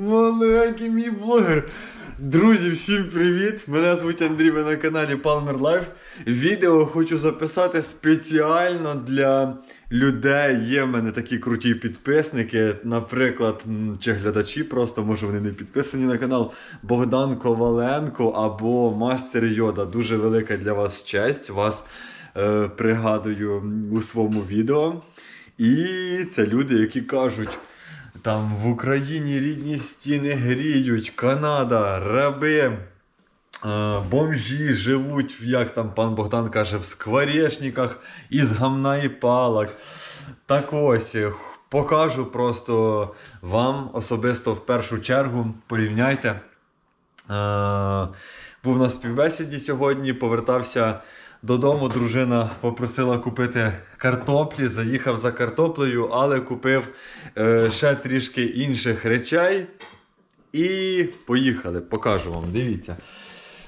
Маленький мій блогер. Друзі, всім привіт! Мене звуть Андрій, ви на каналі Palmer Life. Відео хочу записати спеціально для людей. Є в мене такі круті підписники, наприклад, чи глядачі, просто може вони не підписані на канал. Богдан Коваленко або Мастер Йода. Дуже велика для вас честь. Вас е, пригадую у своєму відео. І це люди, які кажуть. Там в Україні рідні стіни гріють, Канада, раби, е, бомжі живуть, як там пан Богдан каже, в скворечниках із гамна і палок. Так ось, е, покажу просто вам особисто в першу чергу. Порівняйте. Е, був на співбесіді сьогодні, повертався додому. Дружина попросила купити картоплі, заїхав за картоплею, але купив е, ще трішки інших речей. І поїхали, покажу вам. Дивіться.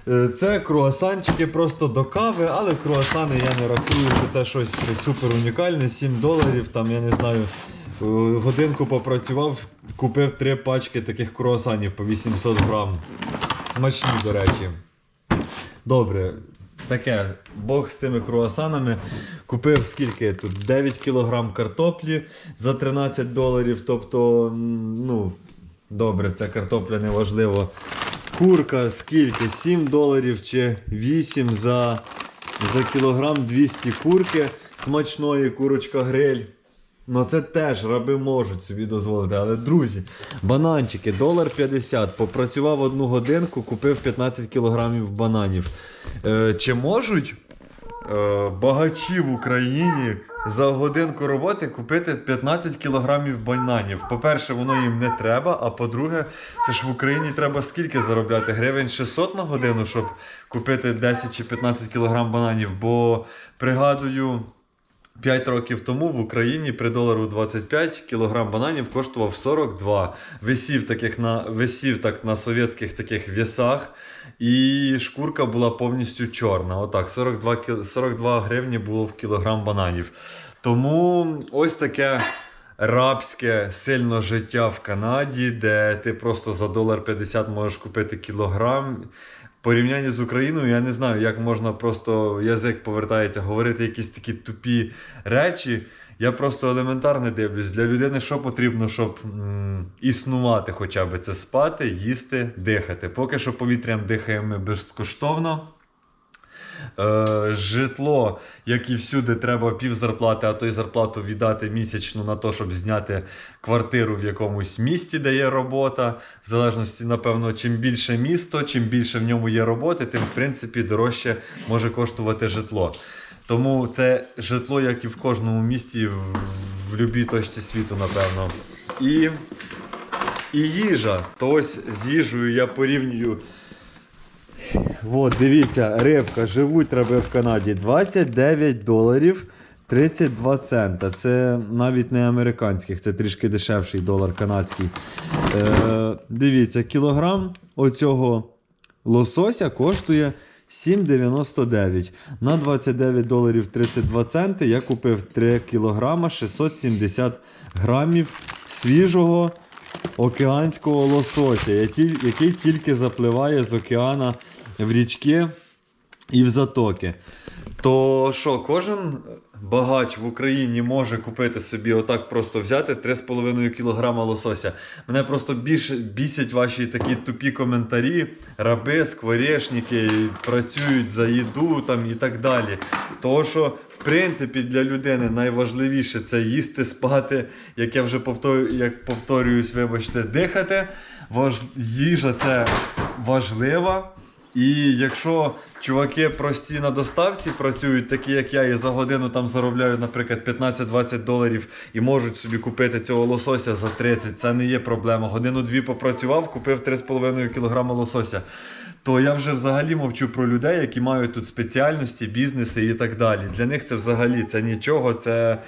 Е, Це круасанчики просто до кави, але круасани я не рахую, що це щось супер унікальне. 7 доларів, там я не знаю. е, Годинку попрацював, купив три пачки таких круасанів по 800 грам. Смачні, до речі. Добре, таке, Бог з тими круасанами. Купив скільки тут? 9 кг картоплі за 13 доларів. Тобто, ну, добре, це картопля неважливо. Курка скільки? 7 доларів чи 8 за, за кілограм 200 курки смачної, курочка гриль. Ну це теж раби можуть собі дозволити. Але друзі, бананчики, долар 50. Попрацював одну годинку, купив 15 кілограмів бананів. Е, чи можуть е, багачі в Україні за годинку роботи купити 15 кілограмів бананів? По-перше, воно їм не треба. А по-друге, це ж в Україні треба скільки заробляти? Гривень 600 на годину, щоб купити 10 чи 15 кілограм бананів. Бо пригадую. 5 років тому в Україні при долару 25 кілограм бананів коштував 42. Висів, таких на, висів так на совєтських таких весах, і шкурка була повністю чорна. Отак, 42, 42 гривні було в кілограм бананів. Тому ось таке рабське сильно життя в Канаді, де ти просто за долар 50 можеш купити кілограм. Порівнянні з Україною, я не знаю, як можна просто язик повертається, говорити якісь такі тупі речі. Я просто елементарно дивлюсь. Для людини що потрібно, щоб м, існувати хоча б це спати, їсти, дихати. Поки що повітрям дихаємо безкоштовно. Е, житло, як і всюди, треба пів зарплати, а то й зарплату віддати місячну на те, щоб зняти квартиру в якомусь місті, де є робота. В залежності, напевно, чим більше місто, чим більше в ньому є роботи, тим в принципі дорожче може коштувати житло. Тому це житло, як і в кожному місті, в, в будь-якій точці світу, напевно. І, і їжа. То ось з їжею я порівнюю. От, дивіться, рибка, живуть раби в Канаді 29 доларів 32 цента. Це навіть не американських, це трішки дешевший долар канадський. Е, дивіться, кілограм оцього лосося коштує 7,99. На 29 доларів 32 центи я купив 3 кілограма 670 грамів свіжого океанського лосося, який тільки запливає з океана в річки і в затоки. То що, кожен багач в Україні може купити собі отак просто взяти 3,5 кг лосося. Мене просто більше бісять ваші такі тупі коментарі, раби, скворечники, працюють за їду там і так далі. Тому що, в принципі, для людини найважливіше це їсти, спати, як я вже повторю, як повторююсь, вибачте, дихати. Важ... Їжа це важлива. І якщо чуваки прості на доставці працюють, такі як я, і за годину там заробляють, наприклад, 15-20 доларів і можуть собі купити цього лосося за 30, це не є проблема. Годину-дві попрацював, купив 3,5 кг лосося. То я вже взагалі мовчу про людей, які мають тут спеціальності, бізнеси і так далі. Для них це взагалі це нічого, це,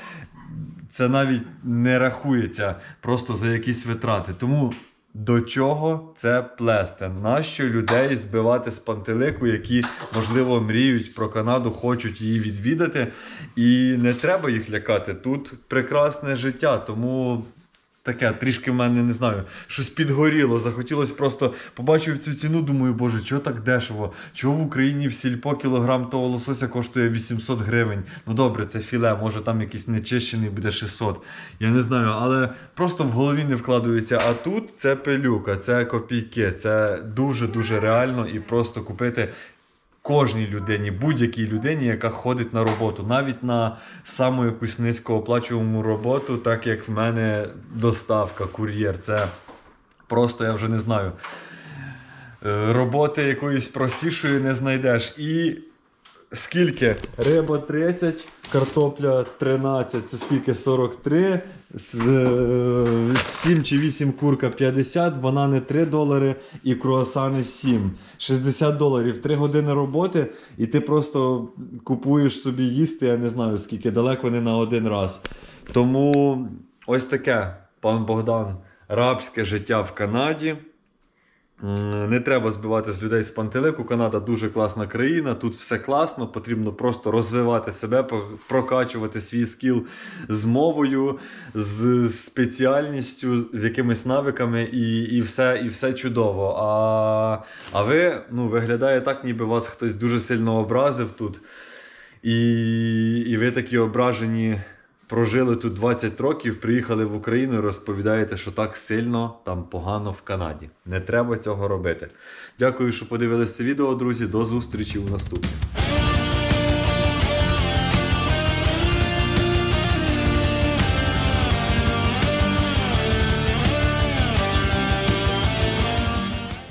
це навіть не рахується просто за якісь витрати. Тому до чого це плести? Нащо людей збивати з пантелику, які, можливо, мріють про Канаду, хочуть її відвідати. І не треба їх лякати. Тут прекрасне життя, тому таке, трішки в мене не знаю, щось підгоріло. Захотілося просто побачив цю ціну. Думаю, боже, чого так дешево? Чого в Україні в сільпо кілограм того лосося коштує 800 гривень? Ну добре, це філе, може там якийсь нечищений буде 600. Я не знаю, але просто в голові не вкладується. А тут це пилюка, це копійки, це дуже дуже реально і просто купити кожній людині, будь-якій людині, яка ходить на роботу, навіть на саму якусь низькооплачувану роботу, так як в мене доставка, кур'єр. Це просто я вже не знаю. Е, Роботи якоїсь простішої не знайдеш. І скільки? Риба 30, картопля 13, це скільки 43, з, е, 7 чи 8 курка 50, банани 3 долари і круасани 7. 60 доларів, 3 години роботи, і ти просто купуєш собі їсти, я не знаю скільки, далеко не на один раз. Тому ось таке, пан Богдан, рабське життя в Канаді. Не треба збивати з людей з пантелику. Канада дуже класна країна, тут все класно, потрібно просто розвивати себе, прокачувати свій скіл з мовою, з спеціальністю, з якимись навиками, і, і, все, і все чудово. А, а ви ну, виглядає так, ніби вас хтось дуже сильно образив тут. І, і ви такі ображені. Прожили тут 20 років, приїхали в Україну і розповідаєте, що так сильно там погано в Канаді. Не треба цього робити. Дякую, що подивилися відео, друзі. До зустрічі у наступному.